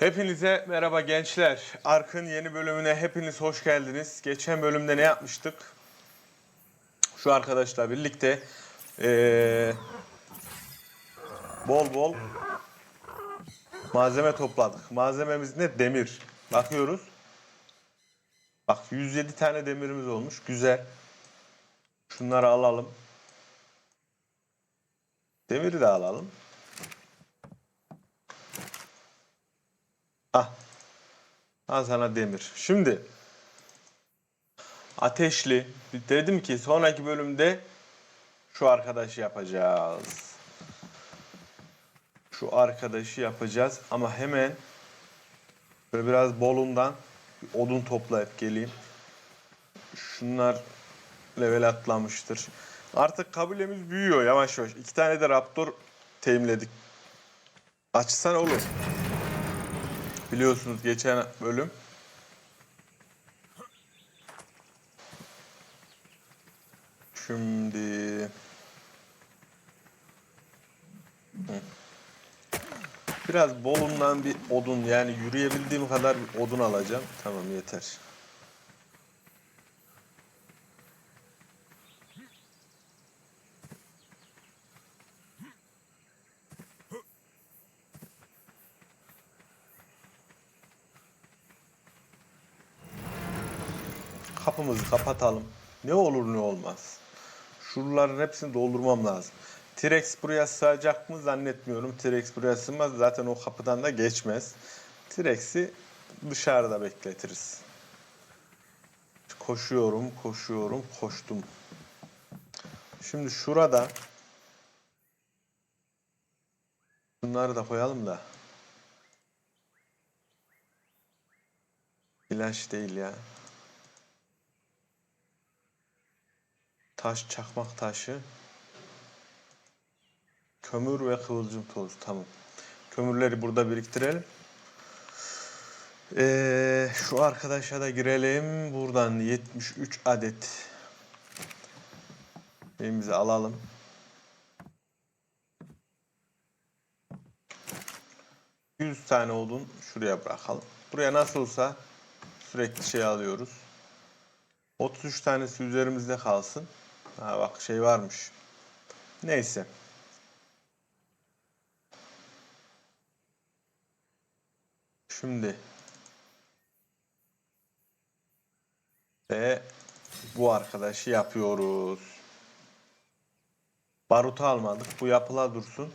Hepinize merhaba gençler. Ark'ın yeni bölümüne hepiniz hoş geldiniz. Geçen bölümde ne yapmıştık? Şu arkadaşla birlikte eee, bol bol malzeme topladık. Malzememiz ne? Demir. Bakıyoruz. Bak 107 tane demirimiz olmuş. Güzel. Şunları alalım. Demiri de alalım. Ah. Al sana demir. Şimdi ateşli dedim ki sonraki bölümde şu arkadaşı yapacağız. Şu arkadaşı yapacağız ama hemen böyle biraz bolundan bir odun toplayıp geleyim. Şunlar level atlamıştır. Artık kabilemiz büyüyor yavaş yavaş. İki tane de raptor teminledik. Açsan olur. Biliyorsunuz geçen bölüm Şimdi. Biraz bolundan bir odun yani yürüyebildiğim kadar bir odun alacağım. Tamam yeter. Kapımızı kapatalım. Ne olur ne olmaz. Şuraların hepsini doldurmam lazım. T-Rex buraya sığacak mı zannetmiyorum. T-Rex buraya sığmaz. Zaten o kapıdan da geçmez. T-Rex'i dışarıda bekletiriz. Koşuyorum, koşuyorum, koştum. Şimdi şurada bunları da koyalım da. İlaç değil ya. Taş, çakmak taşı. Kömür ve kıvılcım tozu. Tamam. Kömürleri burada biriktirelim. Ee, şu arkadaşa da girelim. Buradan 73 adet şeyimizi alalım. Yüz tane odun şuraya bırakalım. Buraya nasıl olsa sürekli şey alıyoruz. 33 tanesi üzerimizde kalsın. Ha bak şey varmış. Neyse. Şimdi ve bu arkadaşı yapıyoruz. Barutu almadık. Bu yapıla dursun.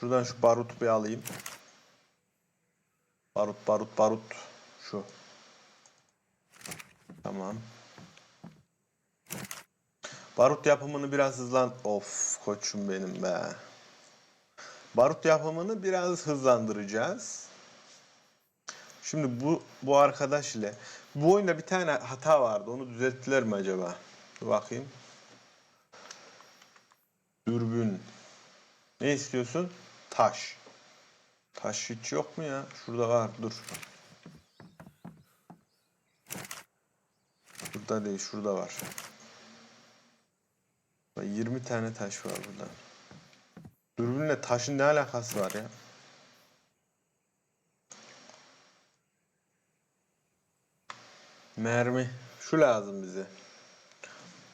Şuradan şu barutu bir alayım. Barut, barut, barut. Şu. Tamam. Barut yapımını biraz hızlan... Of koçum benim be. Barut yapımını biraz hızlandıracağız. Şimdi bu bu arkadaş ile bu oyunda bir tane hata vardı. Onu düzelttiler mi acaba? Dur bakayım. Dürbün. Ne istiyorsun? Taş. Taş hiç yok mu ya? Şurada var. Dur. Burada değil. Şurada var. 20 tane taş var burada. Dürbünle taşın ne alakası var ya? Mermi. Şu lazım bize.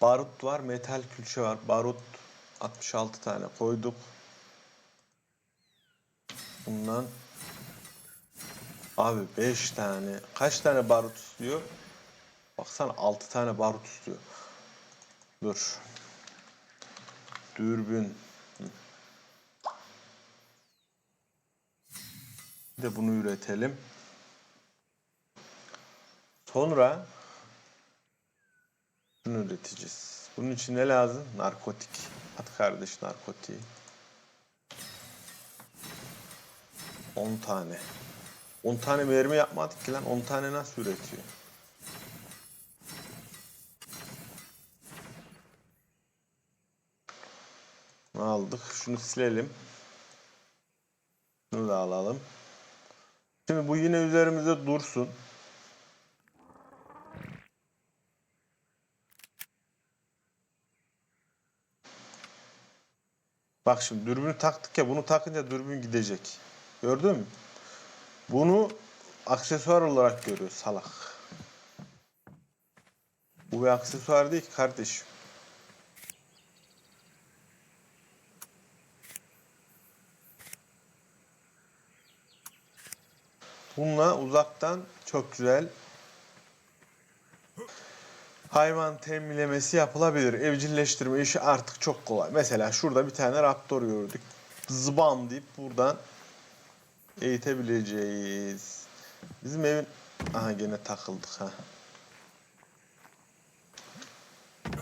Barut var, metal külçe var. Barut 66 tane koyduk. Bundan abi 5 tane. Kaç tane barut istiyor? Baksana 6 tane barut istiyor. Dur. Dürbün. De bunu üretelim. Sonra şunu üreteceğiz. Bunun için ne lazım? Narkotik. At kardeş narkotiği. 10 tane. 10 tane mermi yapmadık ki lan. 10 tane nasıl üretiyor? Aldık. Şunu silelim. Şunu da alalım. Şimdi bu yine üzerimizde dursun. Bak şimdi dürbünü taktık ya bunu takınca dürbün gidecek. Gördün mü? Bunu aksesuar olarak görüyor salak. Bu bir aksesuar değil ki kardeşim. Bununla uzaktan çok güzel hayvan temizlemesi yapılabilir. Evcilleştirme işi artık çok kolay. Mesela şurada bir tane raptor gördük. Zıbam deyip buradan eğitebileceğiz. Bizim evin... Aha gene takıldık ha.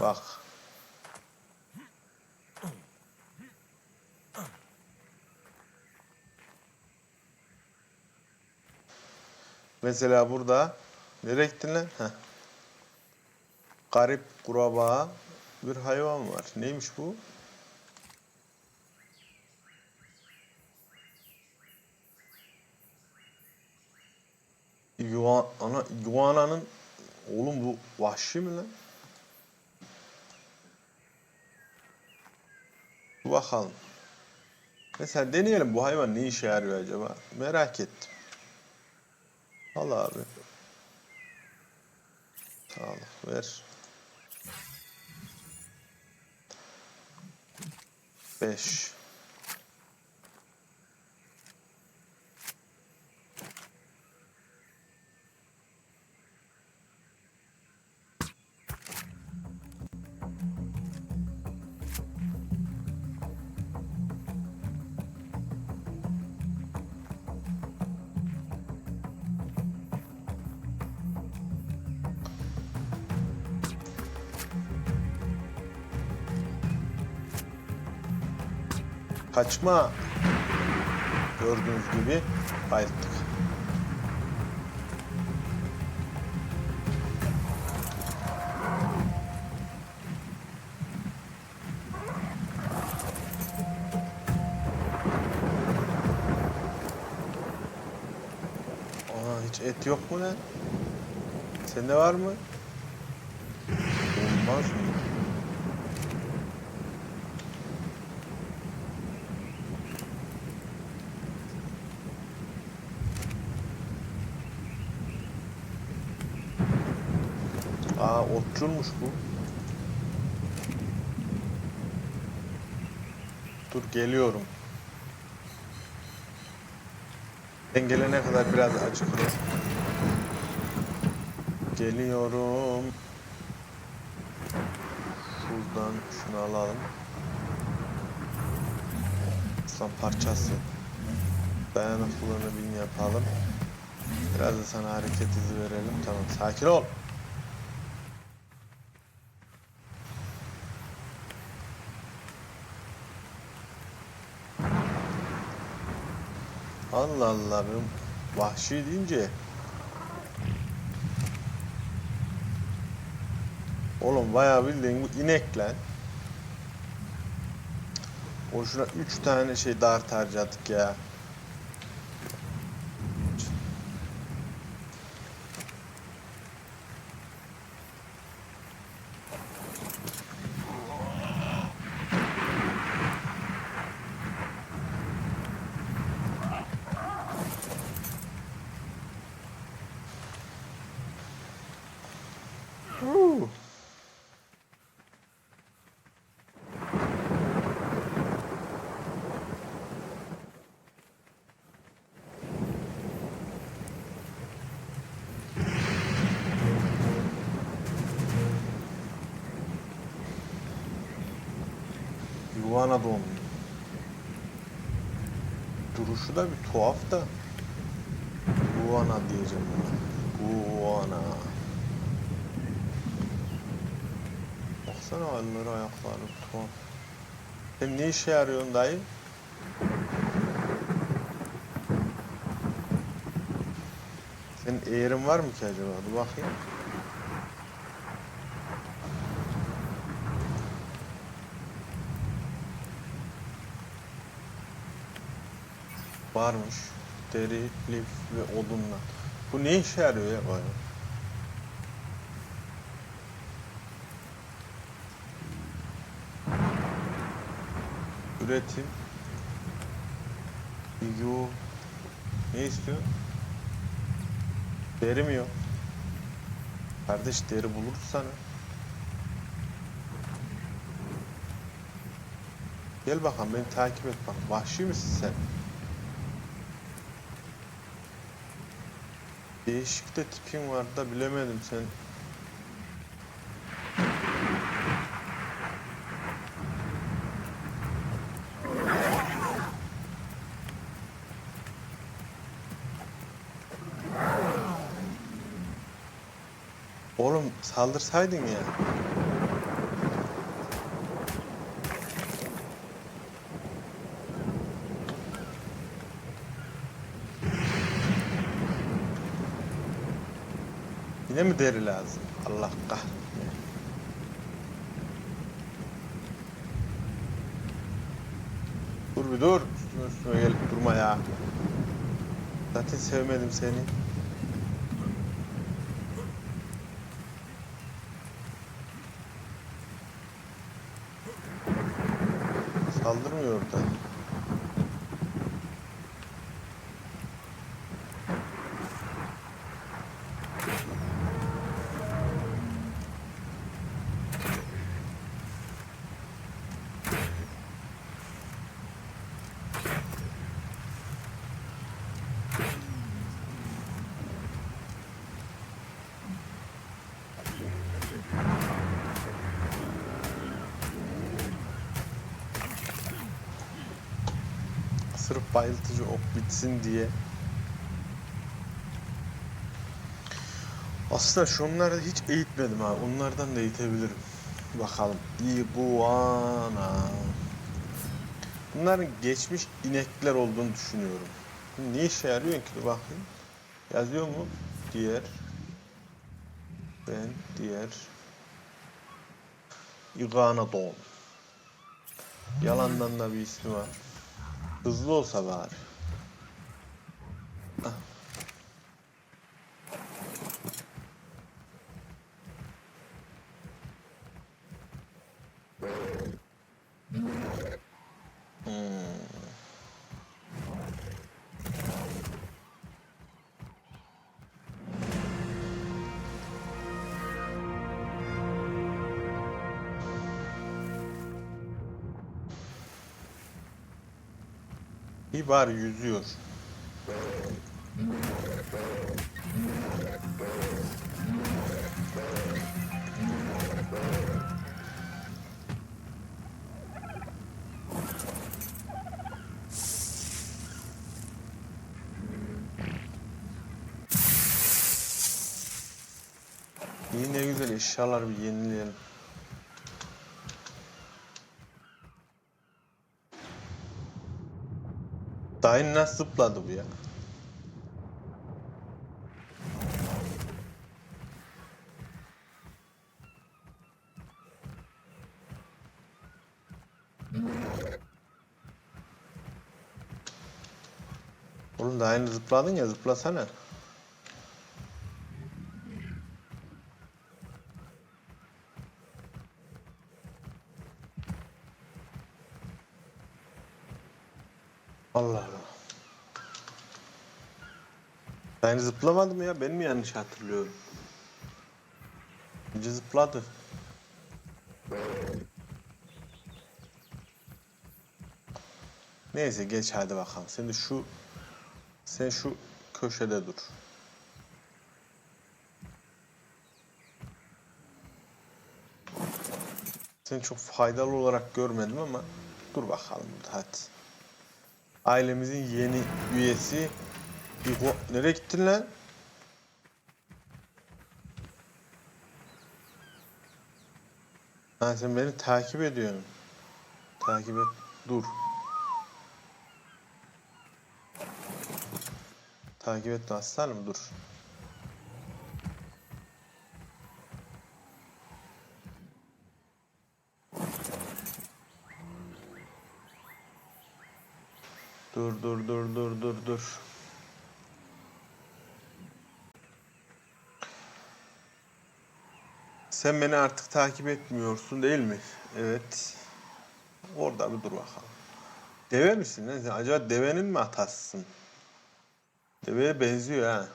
Bak. Mesela burada nereye gittin lan? Heh. Garip kurbağa bir hayvan var. Neymiş bu? Yuan, ana iguananın oğlum bu vahşi mi lan? Bakalım. Mesela deneyelim bu hayvan ne işe yarıyor acaba? Merak ettim. Al abi. Sağlık ver. 5 Kaçma. Gördüğünüz gibi bayılttık. Aa hiç et yok mu lan? Sende var mı? Olmaz mı? Aa bu. Dur geliyorum. Ben kadar biraz acıklı. Geliyorum. Şuradan şunu alalım. Aslan parçası. Dayanıklılığını bin yapalım. Biraz da sana hareket izi verelim. Tamam sakin ol. Allah Allah benim vahşi deyince Oğlum bayağı bildiğin bu inek lan. Boşuna 3 tane şey dart harcadık ya. Doğmuyor. Duruşu da bir tuhaf da. Guana diyeceğim buna. Guana. Baksana elleri ayakları tuhaf. Sen ne işe yarıyorsun dayı? Senin eğerin var mı ki acaba? Dur bakayım. Varmış. Deri, lif ve odunla. Bu ne işe yarıyor ya bayağı? Üretim. Yo. Ne istiyor? Deri mi yok? Kardeş deri buluruz sana. Gel bakalım beni takip et bak. Vahşi misin sen? Değişik de tipin var da bilemedim sen. Oğlum saldırsaydın ya. Yine mi deri lazım? Allah kahretsin. Dur bir dur. Üstüme üstüme gelip durma ya. Zaten sevmedim seni. Saldırmıyor da. Bitsin diye. Aslında şunları hiç eğitmedim ha. Onlardan da eğitebilirim. Bakalım. Iguana. Bunların geçmiş inekler olduğunu düşünüyorum. Ne işe yarıyor ki? Bakayım. Yazıyor mu? Diğer. Ben diğer. Iguanodon. Yalandan da bir ismi var. Hızlı olsa bari. Ah. Hmm. İyi bari yüzüyor. İyi ne güzel eşyalar bir yenileyelim. Dayın nasıl zıpladı bu ya? Oğlum daha yeni zıpladın ya zıplasana. Allah Allah. Ben zıplamadım ya. Ben mi yanlış hatırlıyorum? Önce zıpladı. Neyse geç hadi bakalım. De şu sen şu köşede dur. Seni çok faydalı olarak görmedim ama dur bakalım hadi. Ailemizin yeni üyesi İgo... Nereye gittin lan? Ha sen beni takip ediyorsun. Takip et. Dur. Takip et aslanım dur. Dur dur dur dur dur dur. Sen beni artık takip etmiyorsun değil mi? Evet. Orada bir dur bakalım. Deve misin? Acaba devenin mi hatasısın? Demeye benziyor ha.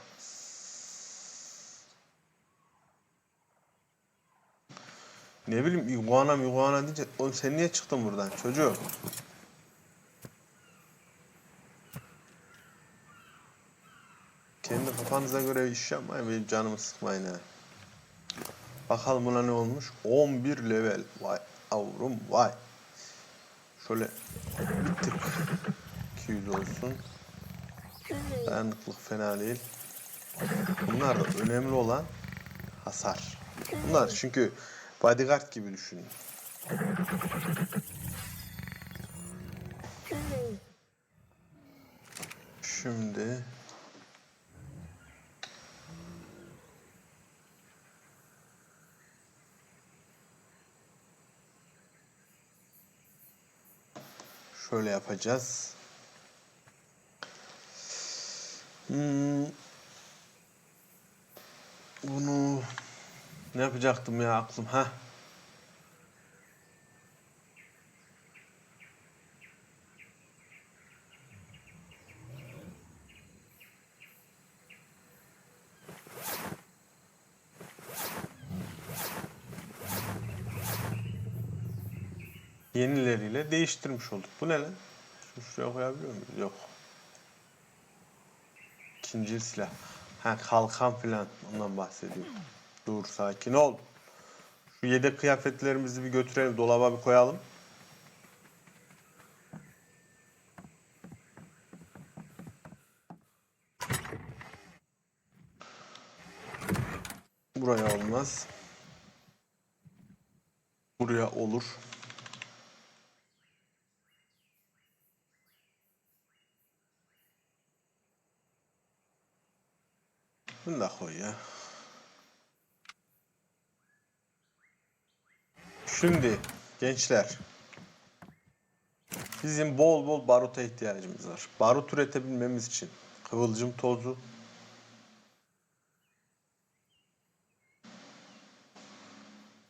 Ne bileyim iguana iguana deyince oğlum sen niye çıktın buradan çocuğum? Kendi kafanıza göre iş yapmayın benim canımı sıkmayın ha. Bakalım buna ne olmuş? 11 level. Vay avrum vay. Şöyle bir tık 200 olsun. Dayanıklık fena değil. Bunlar da önemli olan hasar. Bunlar çünkü bodyguard gibi düşünün. Şimdi şöyle yapacağız. Hmm. Bunu ne yapacaktım ya aklım ha? Yenileriyle değiştirmiş olduk. Bu ne lan? Şunu şuraya koyabiliyor muyuz? Yok. İkinci silah. Ha kalkan filan ondan bahsediyorum. Dur sakin ol. Şu yedek kıyafetlerimizi bir götürelim dolaba bir koyalım. Buraya olmaz. Buraya olur. Bunu koy ya. Şimdi gençler bizim bol bol baruta ihtiyacımız var. Barut üretebilmemiz için kıvılcım tozu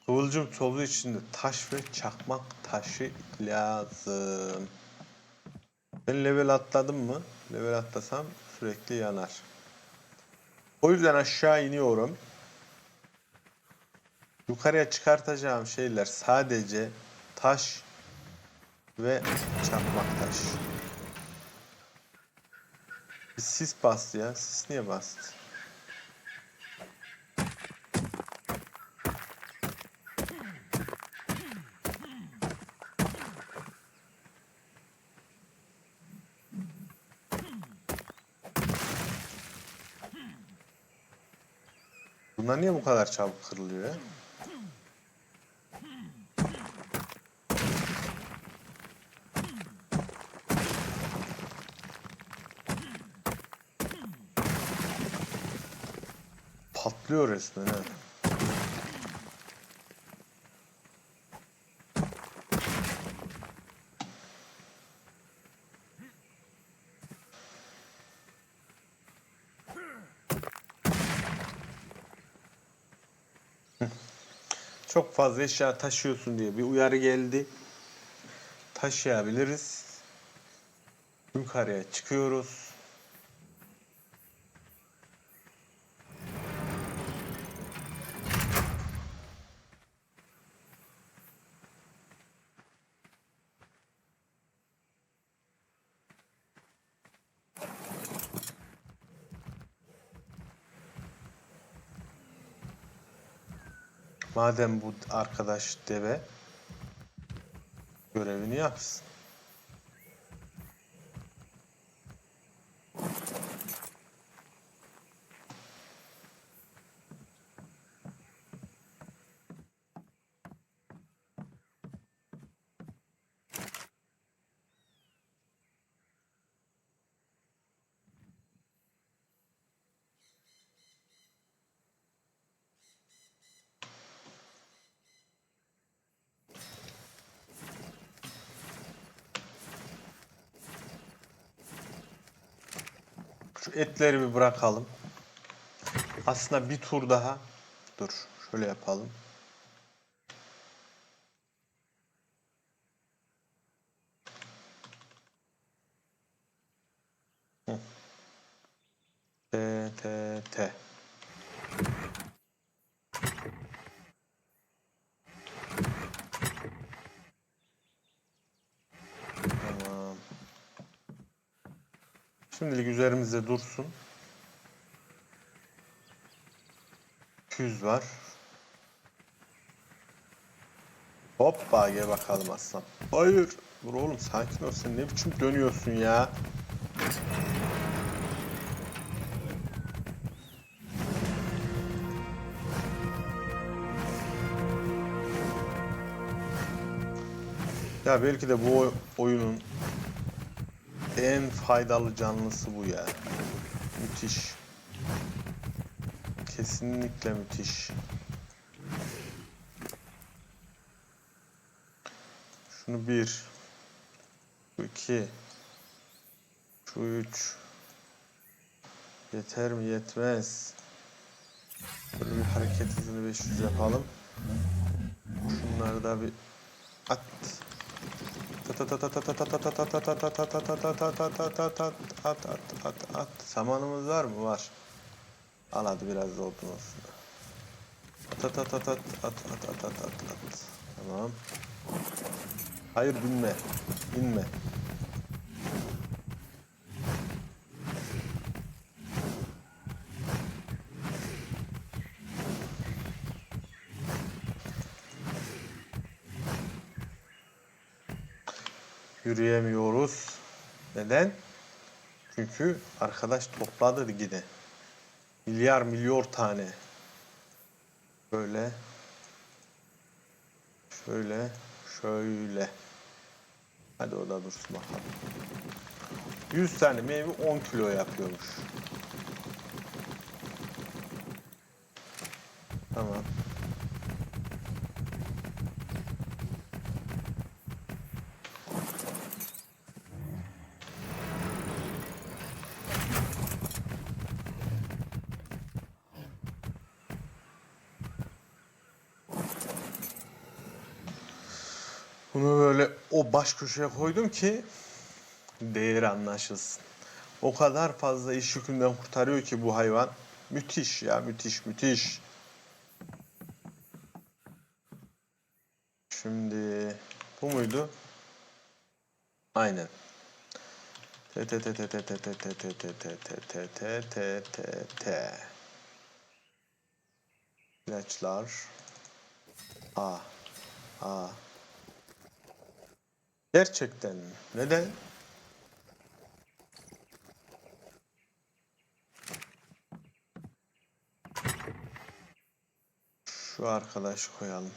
Kıvılcım tozu içinde taş ve çakmak taşı lazım. Ben level atladım mı? Level atlasam sürekli yanar. O yüzden aşağı iniyorum. Yukarıya çıkartacağım şeyler sadece taş ve çakmak taş. Bir sis bastı ya. Sis niye bastı? Bunlar niye bu kadar çabuk kırılıyor? Patlıyor resmen ha. Çok fazla eşya taşıyorsun diye bir uyarı geldi. Taşıyabiliriz. Yukarıya çıkıyoruz. Madem bu arkadaş deve görevini yapsın. Şu etleri bir bırakalım. Aslında bir tur daha. Dur şöyle yapalım. Hı. T T T. Şimdilik üzerimizde dursun. 200 var. Hoppa gel bakalım aslan. Hayır. Dur oğlum sakin ol sen ne biçim dönüyorsun ya. Ya belki de bu oy- oyunun en faydalı canlısı bu ya. Müthiş. Kesinlikle müthiş. Şunu bir. Şu iki. Şu üç. Yeter mi? Yetmez. Böyle bir hareket hızını 500 yapalım. Şunları da bir at. At at at at. Samanımız var mı? Var. Al hadi biraz da olsun. At at at at at at at at at at. Tamam. Hayır binme. Binme. Yürüyemiyoruz. Neden? Çünkü arkadaş topladı gide. Milyar milyon tane. Böyle. Şöyle. Şöyle. Hadi o da dursun bakalım. 100 tane meyve 10 kilo yapıyormuş. Tamam. Bunu böyle o baş köşeye koydum ki değeri anlaşılsın. O kadar fazla iş yükünden kurtarıyor ki bu hayvan. Müthiş ya müthiş müthiş. Şimdi bu muydu? Aynen. T T T T T T T T T T T T T T T T İlaçlar A A Gerçekten? Neden? Şu arkadaşı koyalım.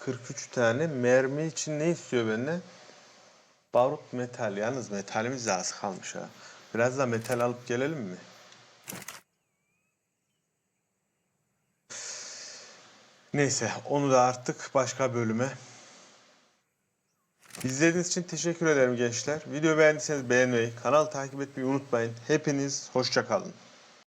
...43 tane mermi için ne istiyor benden? Barut metal. Yalnız metalimiz de az kalmış ha. Biraz da metal alıp gelelim mi? Neyse onu da artık başka bölüme. İzlediğiniz için teşekkür ederim gençler. Video beğendiyseniz beğenmeyi, kanal takip etmeyi unutmayın. Hepiniz hoşça kalın.